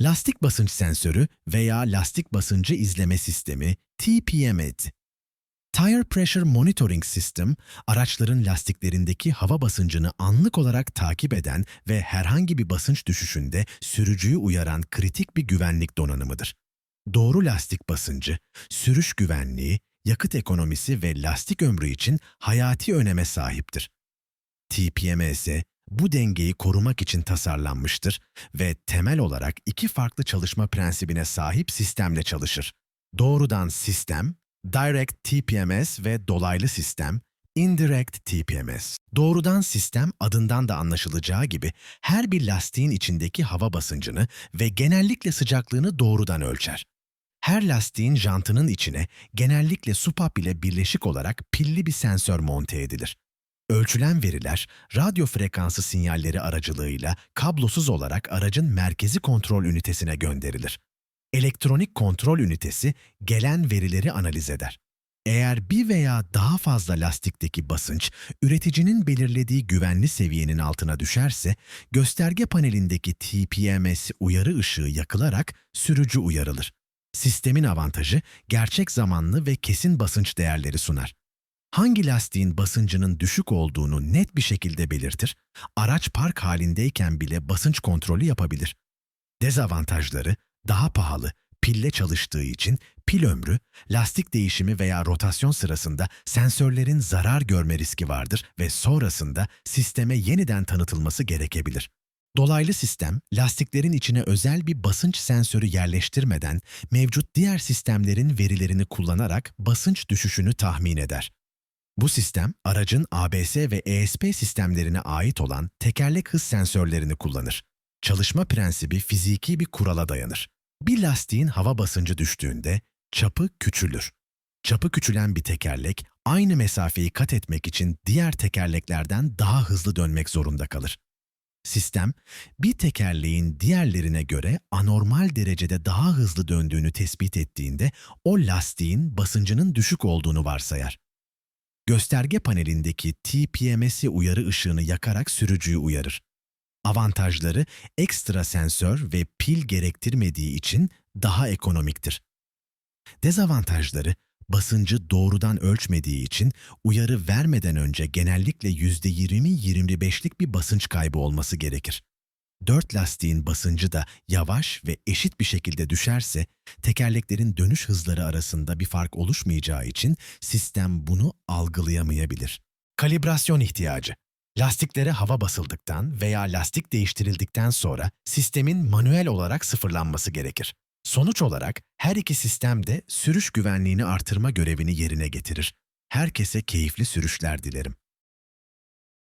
Lastik basınç sensörü veya lastik basıncı izleme sistemi TPMS. Tire Pressure Monitoring System, araçların lastiklerindeki hava basıncını anlık olarak takip eden ve herhangi bir basınç düşüşünde sürücüyü uyaran kritik bir güvenlik donanımıdır. Doğru lastik basıncı, sürüş güvenliği, yakıt ekonomisi ve lastik ömrü için hayati öneme sahiptir. TPMS, bu dengeyi korumak için tasarlanmıştır ve temel olarak iki farklı çalışma prensibine sahip sistemle çalışır. Doğrudan sistem, Direct TPMS ve dolaylı sistem, Indirect TPMS. Doğrudan sistem adından da anlaşılacağı gibi her bir lastiğin içindeki hava basıncını ve genellikle sıcaklığını doğrudan ölçer. Her lastiğin jantının içine genellikle supap ile birleşik olarak pilli bir sensör monte edilir. Ölçülen veriler, radyo frekansı sinyalleri aracılığıyla kablosuz olarak aracın merkezi kontrol ünitesine gönderilir. Elektronik kontrol ünitesi gelen verileri analiz eder. Eğer bir veya daha fazla lastikteki basınç üreticinin belirlediği güvenli seviyenin altına düşerse, gösterge panelindeki TPMS uyarı ışığı yakılarak sürücü uyarılır. Sistemin avantajı gerçek zamanlı ve kesin basınç değerleri sunar. Hangi lastiğin basıncının düşük olduğunu net bir şekilde belirtir, araç park halindeyken bile basınç kontrolü yapabilir. Dezavantajları daha pahalı, pille çalıştığı için pil ömrü, lastik değişimi veya rotasyon sırasında sensörlerin zarar görme riski vardır ve sonrasında sisteme yeniden tanıtılması gerekebilir. Dolaylı sistem, lastiklerin içine özel bir basınç sensörü yerleştirmeden mevcut diğer sistemlerin verilerini kullanarak basınç düşüşünü tahmin eder. Bu sistem, aracın ABS ve ESP sistemlerine ait olan tekerlek hız sensörlerini kullanır. Çalışma prensibi fiziki bir kurala dayanır. Bir lastiğin hava basıncı düştüğünde çapı küçülür. Çapı küçülen bir tekerlek aynı mesafeyi kat etmek için diğer tekerleklerden daha hızlı dönmek zorunda kalır. Sistem, bir tekerleğin diğerlerine göre anormal derecede daha hızlı döndüğünü tespit ettiğinde o lastiğin basıncının düşük olduğunu varsayar. Gösterge panelindeki TPMS uyarı ışığını yakarak sürücüyü uyarır. Avantajları ekstra sensör ve pil gerektirmediği için daha ekonomiktir. Dezavantajları basıncı doğrudan ölçmediği için uyarı vermeden önce genellikle %20-25'lik bir basınç kaybı olması gerekir. Dört lastiğin basıncı da yavaş ve eşit bir şekilde düşerse tekerleklerin dönüş hızları arasında bir fark oluşmayacağı için sistem bunu algılayamayabilir. Kalibrasyon ihtiyacı Lastiklere hava basıldıktan veya lastik değiştirildikten sonra sistemin manuel olarak sıfırlanması gerekir. Sonuç olarak her iki sistem de sürüş güvenliğini artırma görevini yerine getirir. Herkese keyifli sürüşler dilerim.